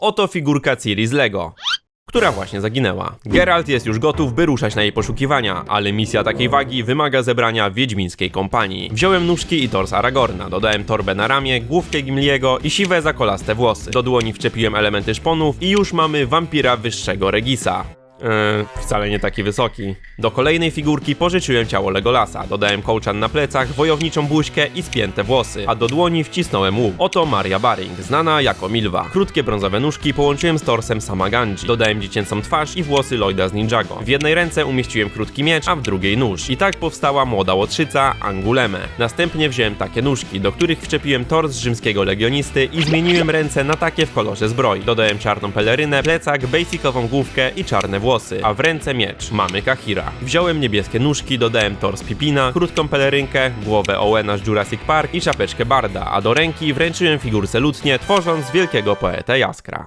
Oto figurka Ciri z Lego która właśnie zaginęła. Geralt jest już gotów, by ruszać na jej poszukiwania, ale misja takiej wagi wymaga zebrania wiedźmińskiej kompanii. Wziąłem nóżki i tors Aragorna, dodałem torbę na ramię, główkę Gimliego i siwe zakolaste włosy. Do dłoni wczepiłem elementy szponów i już mamy wampira wyższego Regisa. Eee, wcale nie taki wysoki. Do kolejnej figurki pożyczyłem ciało Legolasa. Dodałem kołczan na plecach, wojowniczą buźkę i spięte włosy, a do dłoni wcisnąłem łuk. Oto Maria Baring, znana jako Milwa. Krótkie brązowe nóżki połączyłem z torsem Samaganji. Dodałem dziecięcą twarz i włosy Lloyda z Ninjago. W jednej ręce umieściłem krótki miecz, a w drugiej nóż. I tak powstała młoda łotrzyca Anguleme. Następnie wziąłem takie nóżki, do których wczepiłem tors rzymskiego legionisty i zmieniłem ręce na takie w kolorze zbroi. Dodałem czarną pelerynę, plecak, basicową główkę i czarne włosy, a w ręce miecz. Mamy Kahira. Wziąłem niebieskie nóżki, dodałem tors Pipina, krótką pelerynkę, głowę Owena z Jurassic Park i czapeczkę Barda, a do ręki wręczyłem figurce lutnie, tworząc wielkiego poetę Jaskra.